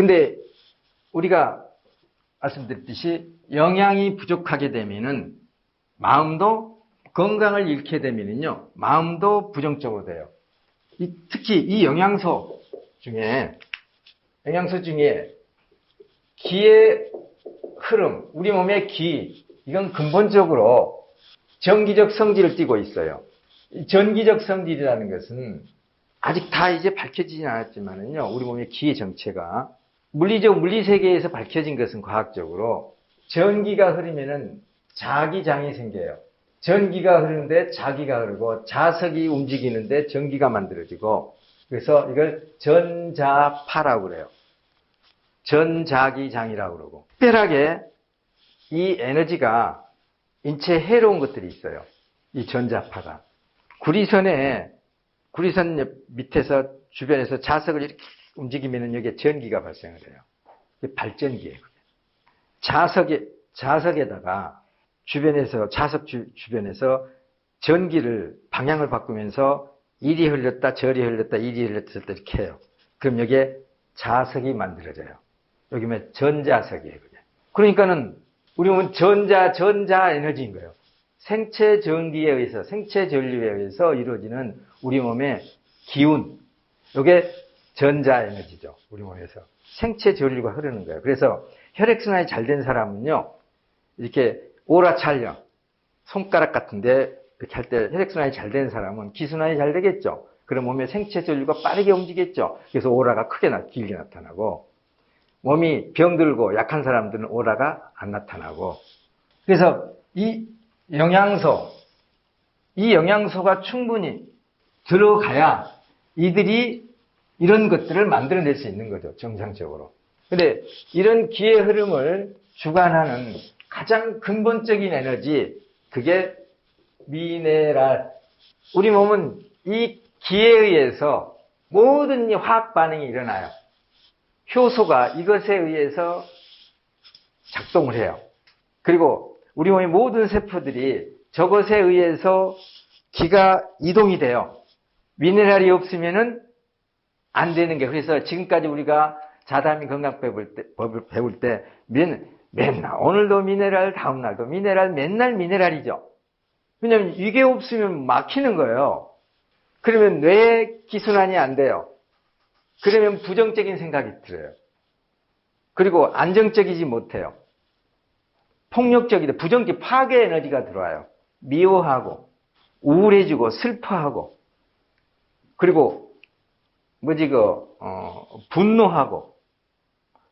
근데 우리가 말씀드렸듯이 영양이 부족하게 되면은 마음도 건강을 잃게 되면은요, 마음도 부정적으로 돼요. 이- 특히 이 영양소 중에, 영양소 중에 기의 흐름, 우리 몸의 기, 이건 근본적으로 전기적 성질을 띠고 있어요. 이 전기적 성질이라는 것은 아직 다 이제 밝혀지진 않았지만은요, 우리 몸의 기의 정체가 물리적 물리 세계에서 밝혀진 것은 과학적으로 전기가 흐르면은 자기장이 생겨요. 전기가 흐르는데 자기가 흐르고 자석이 움직이는데 전기가 만들어지고 그래서 이걸 전자파라고 그래요. 전자기장이라고 그러고 특별하게 이 에너지가 인체에 해로운 것들이 있어요. 이 전자파가. 구리선에 구리선 옆 밑에서 주변에서 자석을 이렇게 움직이면 여기에 전기가 발생을 해요. 발전기예요. 자석에 자석에다가 주변에서 자석 주, 주변에서 전기를 방향을 바꾸면서 이리 흘렸다 저리 흘렸다 이리 흘렸다 이렇게 해요. 그럼 여기에 자석이 만들어져요. 여기 면 전자석이에요. 그게. 그러니까는 우리 몸은 전자 전자 에너지인 거예요. 생체 전기에 의해서 생체 전류에 의해서 이루어지는 우리 몸의 기운. 이게 전자 에너지죠. 우리 몸에서 생체 전류가 흐르는 거예요. 그래서 혈액순환이 잘 된 사람은요. 이렇게 오라찰령 손가락 같은데 이렇게 할 때 혈액순환이 잘 된 사람은 기순환이 잘 되겠죠. 그럼 몸의 생체 전류가 빠르게 움직이겠죠. 그래서 오라가 크게 나, 길게 나타나고 몸이 병들고 약한 사람들은 오라가 안 나타나고 그래서 이 영양소 이 영양소가 충분히 들어가야 이들이 이런 것들을 만들어낼 수 있는 거죠. 정상적으로. 근데 이런 기의 흐름을 주관하는 가장 근본적인 에너지 그게 미네랄. 우리 몸은 이 기에 의해서 모든 화학 반응이 일어나요. 효소가 이것에 의해서 작동을 해요. 그리고 우리 몸의 모든 세포들이 저것에 의해서 기가 이동이 돼요. 미네랄이 없으면은 안 되는 게 그래서 지금까지 우리가 자다미 건강 배울 때, 법을 배울 때 맨, 맨날 오늘도 미네랄 다음 날도 미네랄 맨날 미네랄이죠. 왜냐하면 이게 없으면 막히는 거예요. 그러면 뇌 기순환이 안 돼요. 그러면 부정적인 생각이 들어요. 그리고 안정적이지 못해요. 폭력적이다. 부정적 파괴 에너지가 들어와요. 미워하고 우울해지고 슬퍼하고 그리고 뭐지 그 어, 분노하고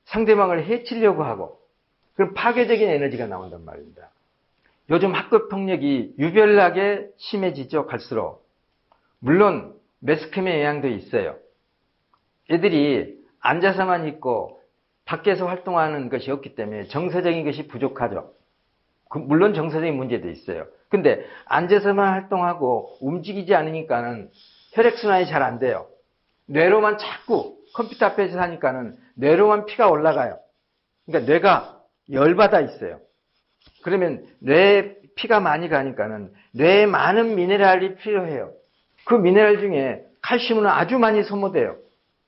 상대방을 해치려고 하고 그런 파괴적인 에너지가 나온단 말입니다. 요즘 학교 폭력이 유별나게 심해지죠 갈수록 물론 매스컴의 영향도 있어요. 애들이 앉아서만 있고 밖에서 활동하는 것이 없기 때문에 정서적인 것이 부족하죠. 그 물론 정서적인 문제도 있어요. 근데 앉아서만 활동하고 움직이지 않으니까는 혈액순환이 잘 안 돼요. 뇌로만 자꾸 컴퓨터 앞에서 하니까는 뇌로만 피가 올라가요. 그러니까 뇌가 열받아 있어요. 그러면 뇌에 피가 많이 가니까는 뇌에 많은 미네랄이 필요해요. 그 미네랄 중에 칼슘은 아주 많이 소모돼요.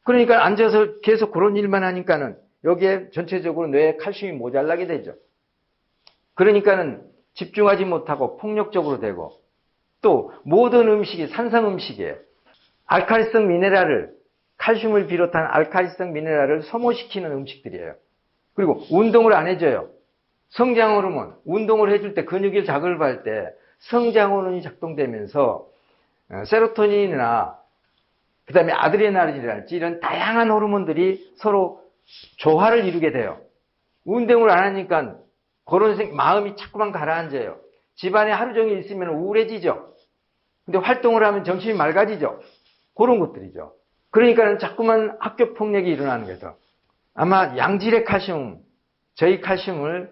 그러니까 앉아서 계속 그런 일만 하니까는 여기에 전체적으로 뇌에 칼슘이 모자라게 되죠. 그러니까는 집중하지 못하고 폭력적으로 되고 또 모든 음식이 산성 음식이에요. 알칼리성 미네랄을 칼슘을 비롯한 알칼리성 미네랄을 소모시키는 음식들이에요. 그리고 운동을 안 해줘요. 성장 호르몬, 운동을 해줄 때 근육이 자극을 때 성장 호르몬이 작동되면서 어, 세로토닌이나 그 다음에 아드레날린이랄지 이런 다양한 호르몬들이 서로 조화를 이루게 돼요. 운동을 안 하니까 그런 생, 마음이 자꾸만 가라앉아요. 집안에 하루 종일 있으면 우울해지죠. 근데 활동을 하면 정신이 맑아지죠. 그런 것들이죠. 그러니까 자꾸만 학교 폭력이 일어나는 거죠. 아마 양질의 칼슘, 저희 칼슘을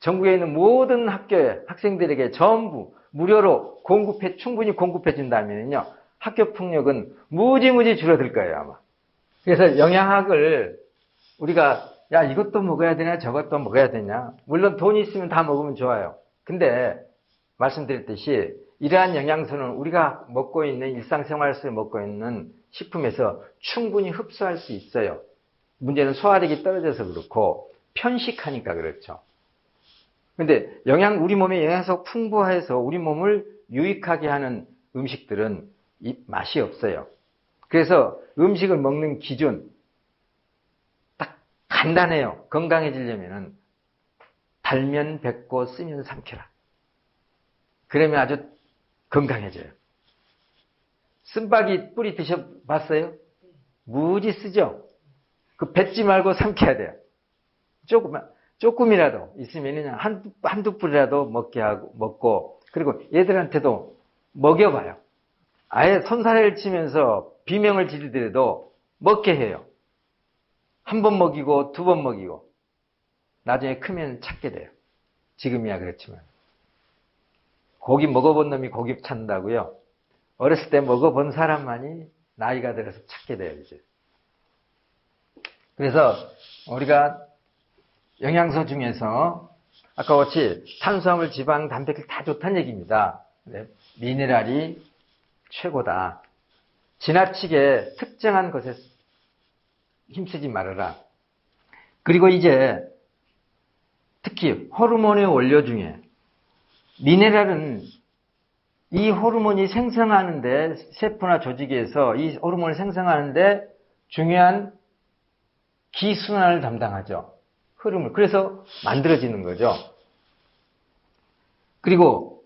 전국에 있는 모든 학교에 학생들에게 전부 무료로 공급해 충분히 공급해 준다면요 학교 폭력은 무지무지 줄어들 거예요 아마. 그래서 영양학을 우리가 야 이것도 먹어야 되냐 저것도 먹어야 되냐 물론 돈이 있으면 다 먹으면 좋아요. 근데 말씀드렸듯이 이러한 영양소는 우리가 먹고 있는 일상생활 속에 먹고 있는 식품에서 충분히 흡수할 수 있어요. 문제는 소화력이 떨어져서 그렇고 편식하니까 그렇죠. 근데 영양 우리 몸에 영양소 풍부해서 우리 몸을 유익하게 하는 음식들은 맛이 없어요. 그래서 음식을 먹는 기준 딱 간단해요. 건강해지려면은 달면 뱉고 쓰면 삼켜라. 그러면 아주 건강해져요. 쓴바기 뿌리 드셔봤어요? 무지 쓰죠? 그 뱉지 말고 삼켜야 돼요. 조금만, 조금이라도 있으면 한두, 한두 뿌리라도 먹게 하고, 먹고, 그리고 얘들한테도 먹여봐요. 아예 손사래를 치면서 비명을 지르더라도 먹게 해요. 한 번 먹이고, 두 번 먹이고, 나중에 크면 찾게 돼요. 지금이야 그렇지만. 고기 먹어본 놈이 고기 찾는다고요? 어렸을 때 먹어본 사람만이 나이가 들어서 찾게 돼요, 이제. 그래서 우리가 영양소 중에서 아까 같이 탄수화물, 지방, 단백질 다 좋다는 얘기입니다. 미네랄이 최고다. 지나치게 특정한 것에 힘쓰지 말아라. 그리고 이제 특히 호르몬의 원료 중에 미네랄은 이 호르몬이 생성하는데 세포나 조직에서 이 호르몬을 생성하는데 중요한 기순환을 담당하죠. 흐름을. 그래서 만들어지는 거죠. 그리고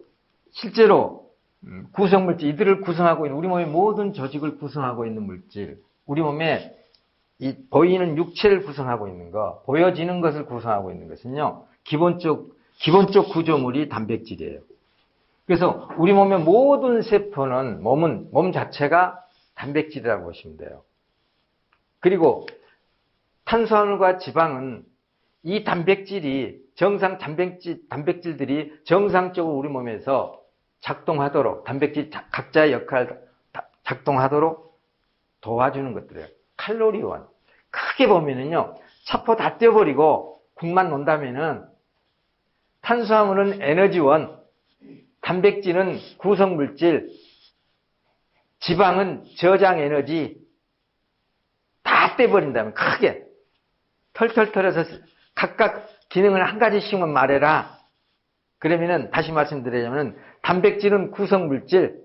실제로 음, 구성물질, 이들을 구성하고 있는 우리 몸의 모든 조직을 구성하고 있는 물질, 우리 몸에 이 보이는 육체를 구성하고 있는 것, 보여지는 것을 구성하고 있는 것은요, 기본적, 기본적 구조물이 단백질이에요. 그래서 우리 몸의 모든 세포는, 몸은, 몸 자체가 단백질이라고 보시면 돼요. 그리고 탄수화물과 지방은 이 단백질이 정상 단백질, 단백질들이 정상적으로 우리 몸에서 작동하도록, 단백질 각자의 역할을 작동하도록 도와주는 것들이에요. 칼로리원. 크게 보면은요, 차포 다 떼어버리고 국만 논다면은 탄수화물은 에너지원, 단백질은 구성물질, 지방은 저장 에너지 다 떼버린다면 크게 털털 털어서 각각 기능을 한 가지씩만 말해라. 그러면은 다시 말씀드리자면 단백질은 구성물질,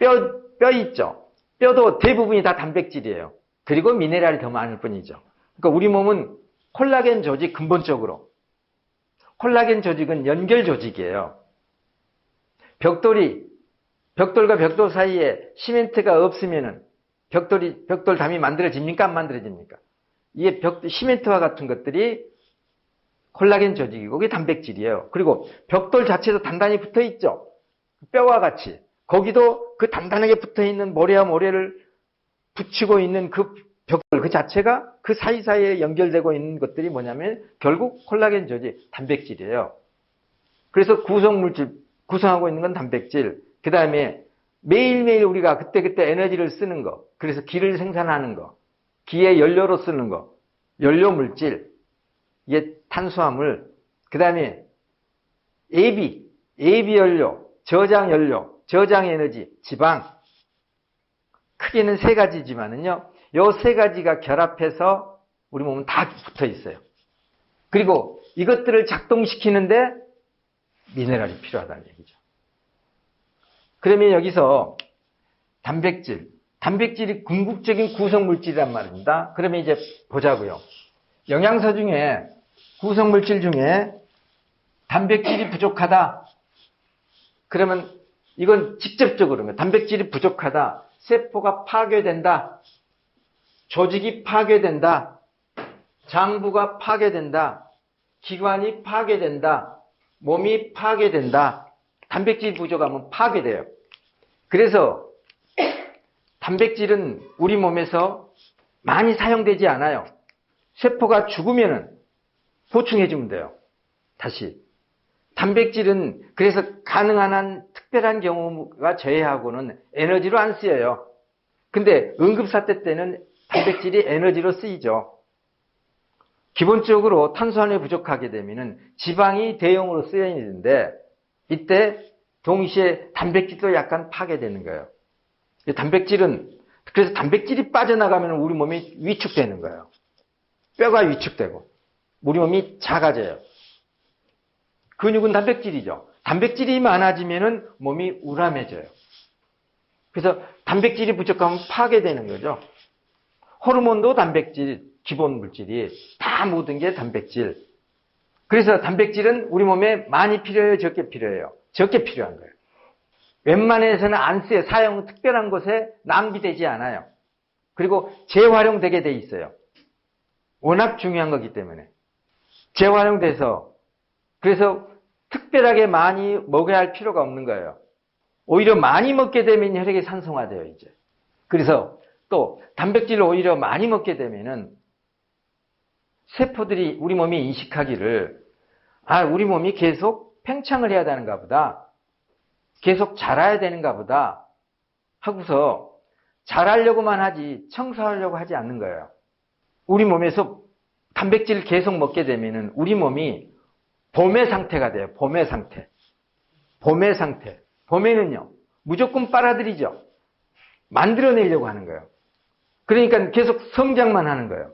뼈, 뼈 있죠. 뼈도 대부분이 다 단백질이에요. 그리고 미네랄이 더 많을 뿐이죠. 그러니까 우리 몸은 콜라겐 조직 근본적으로 콜라겐 조직은 연결 조직이에요. 벽돌이 벽돌과 벽돌 사이에 시멘트가 없으면은 벽돌이 벽돌 담이 만들어집니까 안 만들어집니까? 이게 벽 시멘트와 같은 것들이 콜라겐 조직이고 그게 단백질이에요. 그리고 벽돌 자체도 단단히 붙어 있죠. 뼈와 같이 거기도 그 단단하게 붙어 있는 모래와 모래를 붙이고 있는 그 벽돌 그 자체가 그 사이사이에 연결되고 있는 것들이 뭐냐면 결국 콜라겐 조직, 단백질이에요. 그래서 구성물질, 구성하고 있는 건 단백질. 그 다음에 매일매일 우리가 그때그때 에너지를 쓰는 거. 그래서 기를 생산하는 거. 기의 연료로 쓰는 거. 연료 물질. 이게 탄수화물. 그 다음에 AB, AB 연료, 저장 연료, 저장 에너지, 지방. 크게는 세 가지지만은요. 요 세 가지가 결합해서 우리 몸은 다 붙어 있어요. 그리고 이것들을 작동시키는데 미네랄이 필요하다는 얘기죠. 그러면 여기서 단백질, 단백질이 궁극적인 구성물질이란 말입니다. 그러면 이제 보자고요. 영양소 중에 구성물질 중에 단백질이 부족하다. 그러면 이건 직접적으로 단백질이 부족하다. 세포가 파괴된다. 조직이 파괴된다. 장부가 파괴된다. 기관이 파괴된다. 몸이 파괴된다. 단백질 부족하면 파괴돼요. 그래서 단백질은 우리 몸에서 많이 사용되지 않아요. 세포가 죽으면 보충해주면 돼요. 다시. 단백질은 그래서 가능한 한 특별한 경우가 제외하고는 에너지로 안 쓰여요. 근데 응급사태 때는 단백질이 에너지로 쓰이죠. 기본적으로 탄수화물이 부족하게 되면 지방이 대용으로 쓰여 있는데 이때 동시에 단백질도 약간 파괴되는 거예요. 단백질은 그래서 단백질이 빠져나가면 우리 몸이 위축되는 거예요. 뼈가 위축되고 우리 몸이 작아져요. 근육은 단백질이죠. 단백질이 많아지면 몸이 우람해져요. 그래서 단백질이 부족하면 파괴되는 거죠. 호르몬도 단백질, 기본 물질이 다 모든 게 단백질. 그래서 단백질은 우리 몸에 많이 필요해요, 적게 필요해요? 적게 필요한 거예요. 웬만해서는 안 쓰여 사용 특별한 곳에 낭비되지 않아요. 그리고 재활용되게 돼 있어요. 워낙 중요한 거기 때문에. 재활용돼서 그래서 특별하게 많이 먹어야 할 필요가 없는 거예요. 오히려 많이 먹게 되면 혈액이 산성화돼요, 이제. 그래서 또 단백질을 오히려 많이 먹게 되면은 세포들이 우리 몸이 인식하기를 아, 우리 몸이 계속 팽창을 해야 되는가 보다. 계속 자라야 되는가 보다. 하고서 자라려고만 하지 청소하려고 하지 않는 거예요. 우리 몸에서 단백질을 계속 먹게 되면은 우리 몸이 봄의 상태가 돼요. 봄의 상태. 봄의 상태. 봄에는요, 무조건 빨아들이죠. 만들어내려고 하는 거예요. 그러니까 계속 성장만 하는 거예요.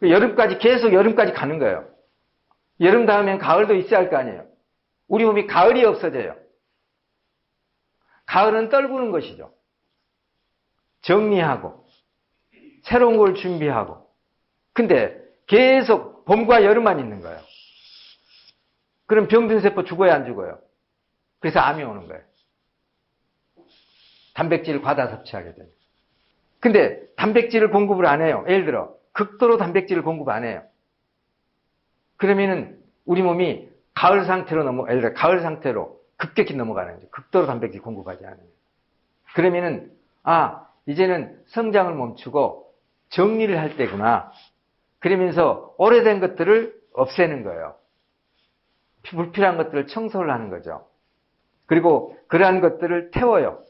그 여름까지, 계속 여름까지 가는 거예요. 여름 다음엔 가을도 있어야 할 거 아니에요. 우리 몸이 가을이 없어져요. 가을은 떨구는 것이죠. 정리하고, 새로운 걸 준비하고. 근데 계속 봄과 여름만 있는 거예요. 그럼 병든 세포 죽어야 안 죽어요? 그래서 암이 오는 거예요. 단백질을 과다 섭취하게 되요 근데 단백질을 공급을 안 해요. 예를 들어 극도로 단백질을 공급 안 해요. 그러면은 우리 몸이 가을 상태로 넘어 예를 들어 가을 상태로 급격히 넘어가는 거죠. 극도로 단백질 공급하지 않으면. 그러면은 아 이제는 성장을 멈추고 정리를 할 때구나. 그러면서 오래된 것들을 없애는 거예요. 불필요한 것들을 청소를 하는 거죠. 그리고 그러한 것들을 태워요.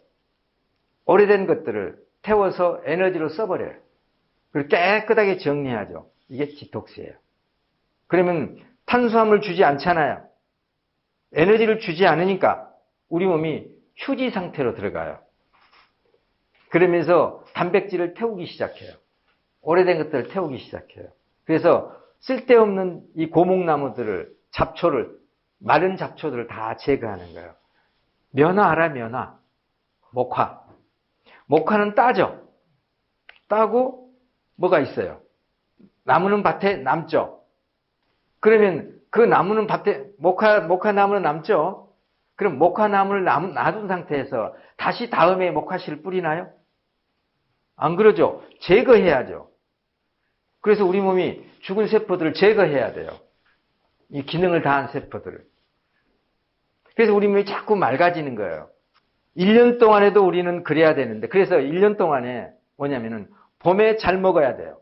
오래된 것들을 태워서 에너지로 써버려요. 그리고 깨끗하게 정리하죠. 이게 디톡스예요. 그러면 탄수화물 주지 않잖아요. 에너지를 주지 않으니까 우리 몸이 휴지 상태로 들어가요. 그러면서 단백질을 태우기 시작해요. 오래된 것들을 태우기 시작해요. 그래서 쓸데없는 이 고목나무들을 잡초를 마른 잡초들을 다 제거하는 거예요. 면화하라 면화. 목화. 목화는 따죠. 따고 뭐가 있어요? 나무는 밭에 남죠. 그러면 그 나무는 밭에 목화 목화 나무는 남죠. 그럼 목화 나무를 남, 놔둔 상태에서 다시 다음에 목화씨를 뿌리나요? 안 그러죠. 제거해야죠. 그래서 우리 몸이 죽은 세포들을 제거해야 돼요. 이 기능을 다한 세포들을. 그래서 우리 몸이 자꾸 맑아지는 거예요. 1년 동안에도 우리는 그래야 되는데, 그래서 1년 동안에 뭐냐면은 봄에 잘 먹어야 돼요.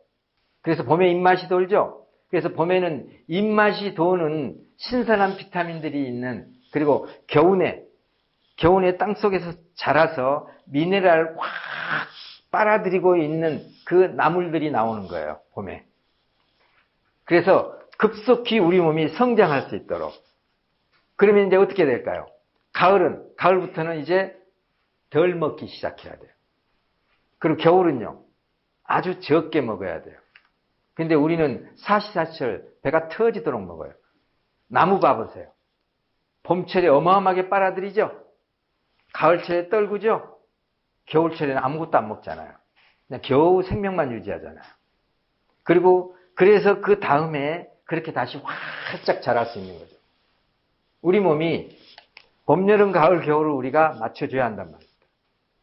그래서 봄에 입맛이 돌죠? 그래서 봄에는 입맛이 도는 신선한 비타민들이 있는, 그리고 겨우내, 겨우내 땅 속에서 자라서 미네랄을 확 빨아들이고 있는 그 나물들이 나오는 거예요, 봄에. 그래서 급속히 우리 몸이 성장할 수 있도록. 그러면 이제 어떻게 될까요? 가을은, 가을부터는 이제 덜 먹기 시작해야 돼요. 그리고 겨울은요, 아주 적게 먹어야 돼요. 근데 우리는 사시사철 배가 터지도록 먹어요. 나무 봐보세요. 봄철에 어마어마하게 빨아들이죠? 가을철에 떨구죠? 겨울철에는 아무것도 안 먹잖아요. 그냥 겨우 생명만 유지하잖아요. 그리고 그래서 그 다음에 그렇게 다시 활짝 자랄 수 있는 거죠. 우리 몸이 봄, 여름, 가을, 겨울을 우리가 맞춰줘야 한단 말입니다.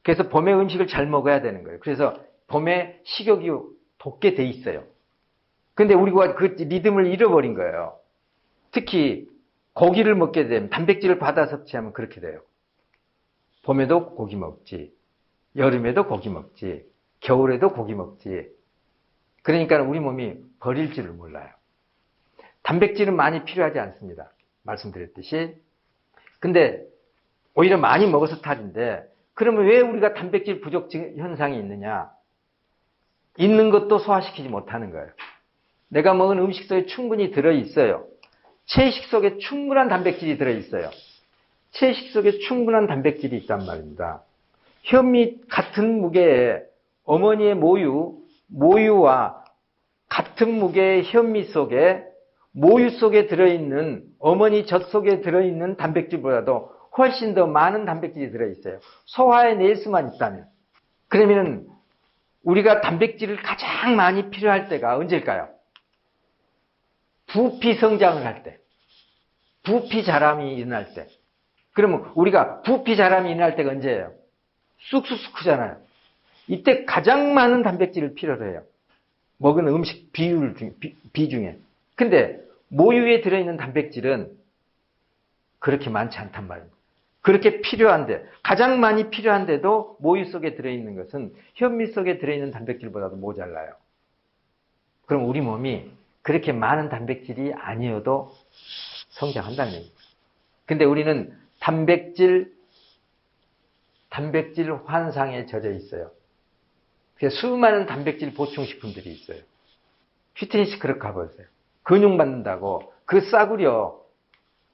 그래서 봄에 음식을 잘 먹어야 되는 거예요. 그래서 봄에 식욕이 돋게 돼 있어요. 근데 우리가 그 리듬을 잃어버린 거예요. 특히 고기를 먹게 되면 단백질을 받아 섭취하면 그렇게 돼요. 봄에도 고기 먹지. 여름에도 고기 먹지. 겨울에도 고기 먹지. 그러니까 우리 몸이 버릴 줄을 몰라요. 단백질은 많이 필요하지 않습니다. 말씀드렸듯이. 근데 오히려 많이 먹어서 탓인데 그러면 왜 우리가 단백질 부족 현상이 있느냐? 있는 것도 소화시키지 못하는 거예요. 내가 먹은 음식 속에 충분히 들어있어요. 채식 속에 충분한 단백질이 들어있어요. 채식 속에 충분한 단백질이 있단 말입니다. 현미 같은 무게의 어머니의 모유, 모유와 같은 무게의 현미 속에 모유 속에 들어있는 어머니 젖 속에 들어있는 단백질보다도 훨씬 더 많은 단백질이 들어있어요. 소화해낼 수만 있다면. 그러면 우리가 단백질을 가장 많이 필요할 때가 언제일까요? 부피 성장을 할 때. 부피 자람이 일어날 때. 그러면 우리가 부피 자람이 일어날 때가 언제예요? 쑥쑥쑥 크잖아요. 이때 가장 많은 단백질을 필요로 해요. 먹은 음식 비율 중, 비, 비중에. 근데 모유에 들어있는 단백질은 그렇게 많지 않단 말입니다. 그렇게 필요한데 가장 많이 필요한데도 모유 속에 들어있는 것은 현미 속에 들어있는 단백질보다도 모자라요. 그럼 우리 몸이 그렇게 많은 단백질이 아니어도 성장한다는 얘기입니다. 근데 우리는 단백질 단백질 환상에 젖어 있어요. 수많은 단백질 보충식품들이 있어요. 휘트니스 그렇게 가보세요. 근육 만든다고 그 싸구려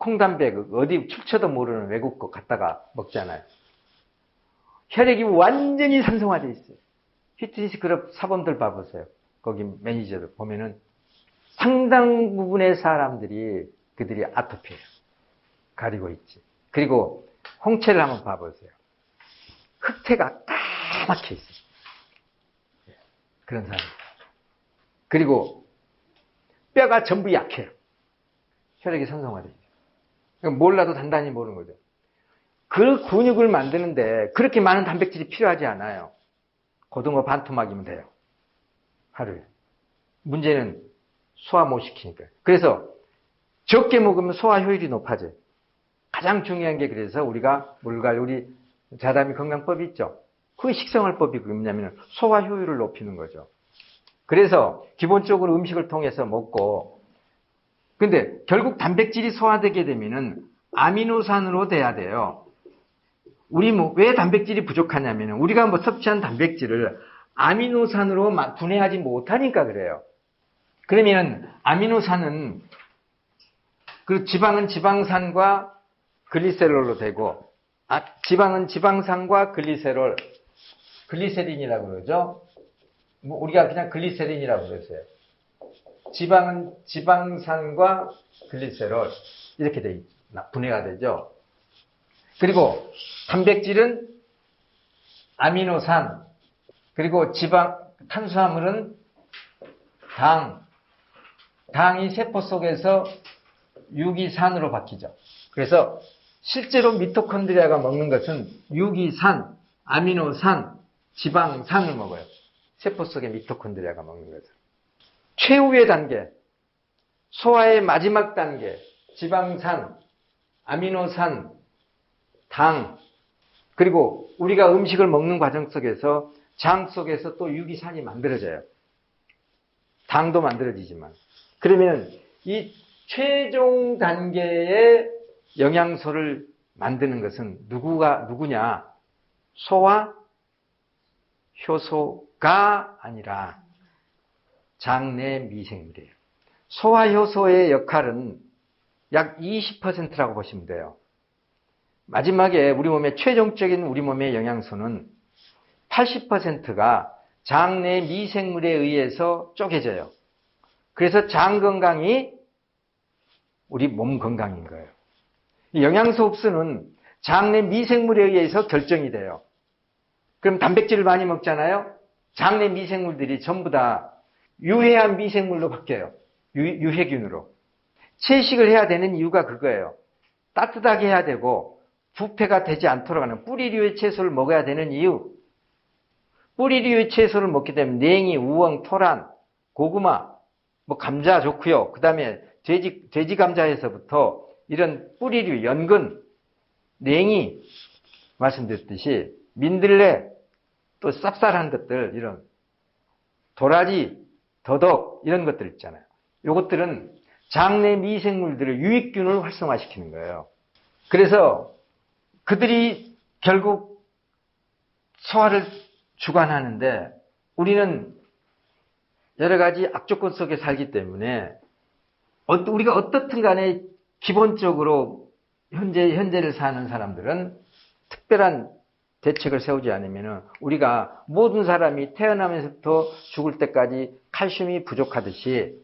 콩단백 어디 출처도 모르는 외국 거 갖다가 먹잖아요. 혈액이 완전히 산성화되어 있어요. 휘트니스 그룹 사범들 봐보세요. 거기 매니저들 보면은 상당 부분의 사람들이 그들이 아토피예요. 가리고 있지. 그리고 홍채를 한번 봐보세요. 흑태가 까맣게 있어요. 예, 그런 사람. 그리고 뼈가 전부 약해요. 혈액이 산성화돼 있어요. 몰라도 단단히 모르는 거죠. 그 근육을 만드는데 그렇게 많은 단백질이 필요하지 않아요. 고등어 반 토막이면 돼요. 하루에. 문제는 소화 못 시키니까. 그래서 적게 먹으면 소화 효율이 높아져요. 가장 중요한 게 그래서 우리가 물갈 우리 자담이 건강법이 있죠. 그 식생활법이 뭐냐면 소화 효율을 높이는 거죠. 그래서 기본적으로 음식을 통해서 먹고 근데 결국 단백질이 소화되게 되면은 아미노산으로 돼야 돼요. 우리 뭐 왜 단백질이 부족하냐면 우리가 뭐 섭취한 단백질을 아미노산으로 분해하지 못하니까 그래요. 그러면 아미노산은 그 지방은 지방산과 글리세롤로 되고 아, 지방은 지방산과 글리세롤 글리세린이라고 그러죠. 뭐 우리가 그냥 글리세린이라고 그러세요. 지방은 지방산과 글리세롤 이렇게 돼 분해가 되죠. 그리고 단백질은 아미노산 그리고 지방 탄수화물은 당 당이 세포 속에서 유기산으로 바뀌죠. 그래서 실제로 미토콘드리아가 먹는 것은 유기산, 아미노산, 지방산을 먹어요. 세포 속의 미토콘드리아가 먹는 것은. 최후의 단계, 소화의 마지막 단계, 지방산, 아미노산, 당, 그리고 우리가 음식을 먹는 과정 속에서 장 속에서 또 유기산이 만들어져요. 당도 만들어지지만. 그러면 이 최종 단계의 영양소를 만드는 것은 누구가, 누구냐? 소화 효소가 아니라 장내 미생물이에요. 소화효소의 역할은 약 20%라고 보시면 돼요. 마지막에 우리 몸의 최종적인 우리 몸의 영양소는 80%가 장내 미생물에 의해서 쪼개져요. 그래서 장 건강이 우리 몸 건강인 거예요. 영양소 흡수는 장내 미생물에 의해서 결정이 돼요. 그럼 단백질을 많이 먹잖아요? 장내 미생물들이 전부 다 유해한 미생물로 바뀌어요. 유, 해균으로 채식을 해야 되는 이유가 그거예요. 따뜻하게 해야 되고 부패가 되지 않도록 하는 뿌리류의 채소를 먹어야 되는 이유. 뿌리류의 채소를 먹게 되면 냉이, 우엉, 토란, 고구마, 뭐 감자 좋고요. 그 다음에 돼지, 돼지 감자에서부터 이런 뿌리류, 연근, 냉이 말씀드렸듯이 민들레, 또 쌉쌀한 것들 이런 도라지, 더덕 이런 것들 있잖아요. 이것들은 장내 미생물들을 유익균을 활성화시키는 거예요. 그래서 그들이 결국 소화를 주관하는데 우리는 여러 가지 악조건 속에 살기 때문에 우리가 어떻든 간에 기본적으로 현재 현재를 사는 사람들은 특별한 대책을 세우지 않으면 우리가 모든 사람이 태어나면서부터 죽을 때까지 칼슘이 부족하듯이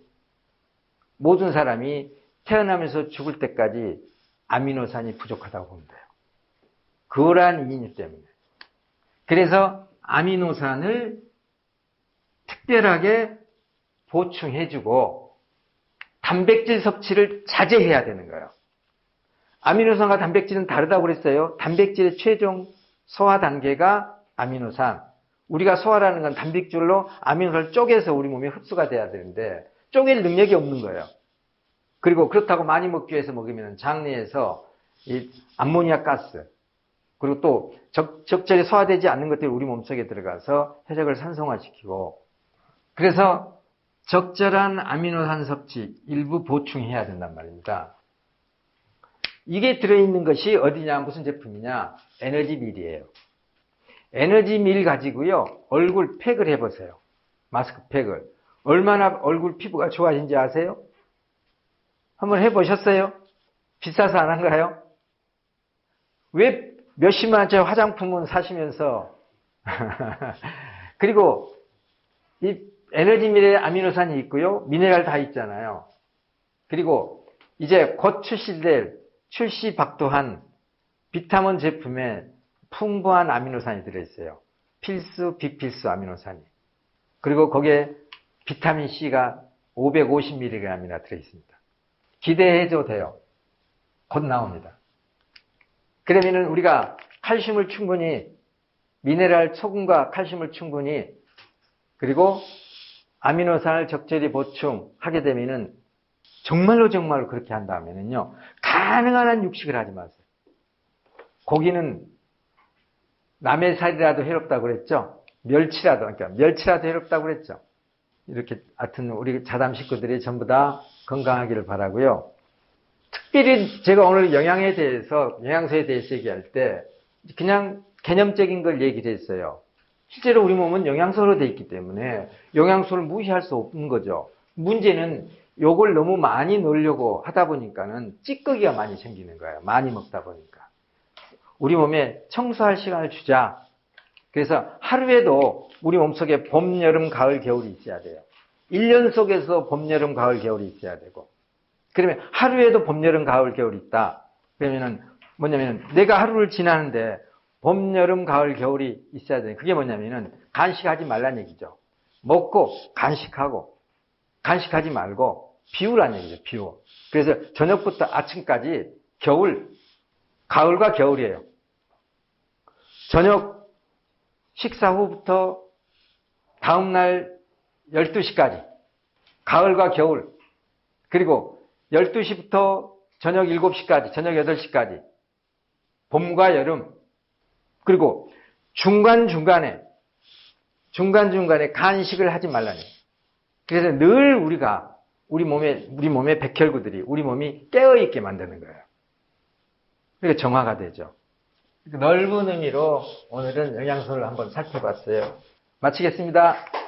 모든 사람이 태어나면서 죽을 때까지 아미노산이 부족하다고 보면 돼요. 그러한 이유 때문에. 그래서 아미노산을 특별하게 보충해주고 단백질 섭취를 자제해야 되는 거예요. 아미노산과 단백질은 다르다고 그랬어요. 단백질의 최종 소화 단계가 아미노산. 우리가 소화라는 건 단백질로 아미노산을 쪼개서 우리 몸에 흡수가 돼야 되는데 쪼갤 능력이 없는 거예요. 그리고 그렇다고 많이 먹기 위해서 먹으면 장내에서 이 암모니아 가스 그리고 또 적, 적절히 소화되지 않는 것들이 우리 몸속에 들어가서 혈액을 산성화시키고 그래서 적절한 아미노산 섭취 일부 보충해야 된단 말입니다. 이게 들어있는 것이 어디냐 무슨 제품이냐 에너지 밀이에요. 에너지 밀 가지고요 얼굴 팩을 해보세요. 마스크 팩을 얼마나 얼굴 피부가 좋아진지 아세요? 한번 해보셨어요? 비싸서 안 한가요? 왜 몇십만 원짜리 화장품은 사시면서 그리고 이 에너지 밀에 아미노산이 있고요. 미네랄 다 있잖아요. 그리고 이제 곧 출시될 출시 박도한 비타민 제품에 풍부한 아미노산이 들어있어요. 필수, 비필수 아미노산이. 그리고 거기에 비타민 C가 550mg이나 들어있습니다. 기대해도 돼요. 곧 나옵니다. 그러면은 우리가 칼슘을 충분히, 미네랄 소금과 칼슘을 충분히, 그리고 아미노산을 적절히 보충하게 되면은 정말로 정말로 그렇게 한다면은요, 가능한 한 육식을 하지 마세요. 고기는 남의 살이라도 해롭다고 그랬죠? 멸치라도, 그러니까 멸치라도 해롭다고 그랬죠? 이렇게, 하여튼 우리 자담 식구들이 전부 다 건강하기를 바라고요 특별히 제가 오늘 영양에 대해서, 영양소에 대해서 얘기할 때, 그냥 개념적인 걸 얘기를 했어요. 실제로 우리 몸은 영양소로 되어 있기 때문에 영양소를 무시할 수 없는 거죠. 문제는 요걸 너무 많이 넣으려고 하다 보니까는 찌꺼기가 많이 생기는 거예요. 많이 먹다 보니까. 우리 몸에 청소할 시간을 주자. 그래서 하루에도 우리 몸속에 봄, 여름, 가을, 겨울이 있어야 돼요. 1년 속에서 봄, 여름, 가을, 겨울이 있어야 되고. 그러면 하루에도 봄, 여름, 가을, 겨울이 있다. 그러면은 뭐냐면 내가 하루를 지나는데 봄, 여름, 가을, 겨울이 있어야 돼. 그게 뭐냐면은 간식하지 말란 얘기죠. 먹고 간식하고 간식하지 말고 비우란 얘기죠. 비워. 그래서 저녁부터 아침까지 겨울, 가을과 겨울이에요. 저녁 식사 후부터 다음날 12시까지 가을과 겨울 그리고 12시부터 저녁 7시까지 저녁 8시까지 봄과 여름 그리고 중간중간에 중간중간에 간식을 하지 말라니 그래서 늘 우리가 우리 몸에 우리 몸의 백혈구들이 우리 몸이 깨어 있게 만드는 거예요. 그러니까 정화가 되죠. 넓은 의미로 오늘은 영양소를 한번 살펴봤어요. 마치겠습니다.